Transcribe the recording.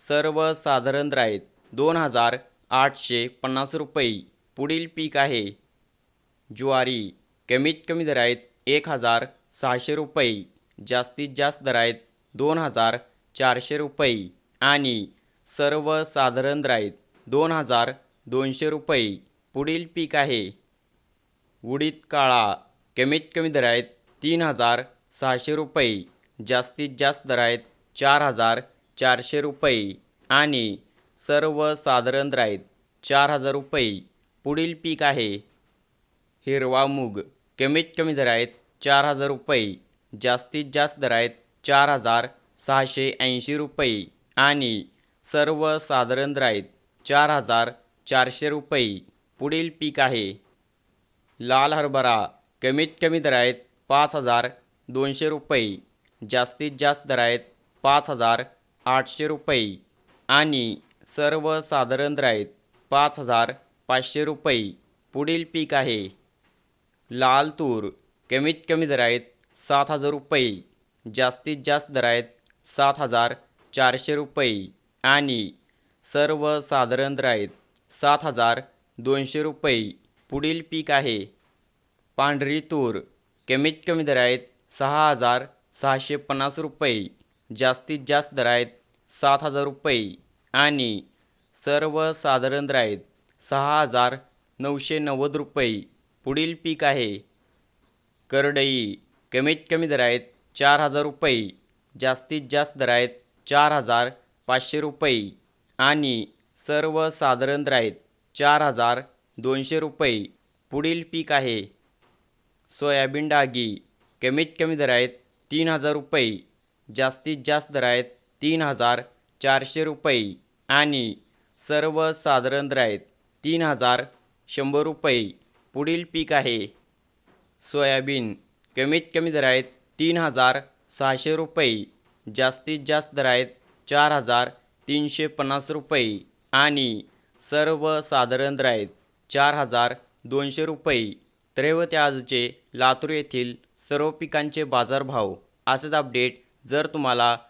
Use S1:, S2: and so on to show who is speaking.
S1: सर्वसाधारण दर दोन हजार आठशे पन्नास रुपये. पुढील पीक आहे. ज्वारी कमीत कमी दर आहेत एक हजार सहाशे रुपये. जास्तीत जास्त दर आहेत दोन हजार चारशे रुपये. आणि सर्वसाधारण दर दोन हजार दोनशे रुपये. पुढील पीक आहे. उडीद काळा कमीत कमी दर आहेत तीन हजार सहाशे रुपये. जास्तीत जास्त दर आहेत चार हजार चारशे रुपये आणि सर्वसाधारण साधारण आहेत चार हजार रुपये. पुढील पीक आहे हिरवा मूग. कमीत कमी दर आहेत चार हजार रुपये. जास्तीत जास्त दर आहेत चार हजार सहाशे ऐंशी रुपये. आणि सर्वसाधारण साधारण आहेत चार हजार चारशे रुपये. पुढील पीक आहे लाल हरभरा. कमीत कमी दर आहेत पाच हजार दोनशे रुपये. जास्तीत जास्त दर आहेत पाच हजार आठशे रुपये आणि सर्वसाधारण साधारण आहेत पाच हजार पाचशे रुपये पुढील पीक आहे. लाल तूर कमीत कमी दर आहेत सात हजार रुपये जास्तीत जास्त दर आहेत सात हजार चारशे रुपये आणि सर्वसाधारण दर आहेत सात हजार दोनशे रुपये पुढील पीक आहे. पांढरी तूर कमीत कमी दरायत आहेत सहा हजार सहाशे पन्नास रुपये जास्तीत जास्त दर आहेत सात हजार रुपये आणि सर्वसाधारण राईत सहा हजार नऊशे नव्वद रुपये. पुढील पीक आहे करडई. कमीत कमी दर आहेत चार हजार रुपये जास्तीत जास्त दर आहेत चार हजार पाचशे रुपये आणि सर्वसाधारण राईत चार हजार दोनशे रुपये. पुढील पीक आहे सोयाबीन डागी. कमीत कमी दर आहेत तीन हजार रुपये जास्तीत जास्त दर आहेत तीन हजार चारशे रुपये आणि सर्वसाधारण साधारण आहेत तीन हजार शंभर रुपये. पुढील पीक आहे सोयाबीन. कमीत कमी दर आहेत तीन हजार सहाशे रुपये. जास्तीत जास्त दर आहेत चार हजार तीनशे पन्नास रुपये आणि सर्वसाधारण दर आहेत चार हजार दोनशे रुपये. त्रैवते आजचे लातूर येथील सर्व पिकांचे बाजारभाव. असेच अपडेट जर तुम्हाला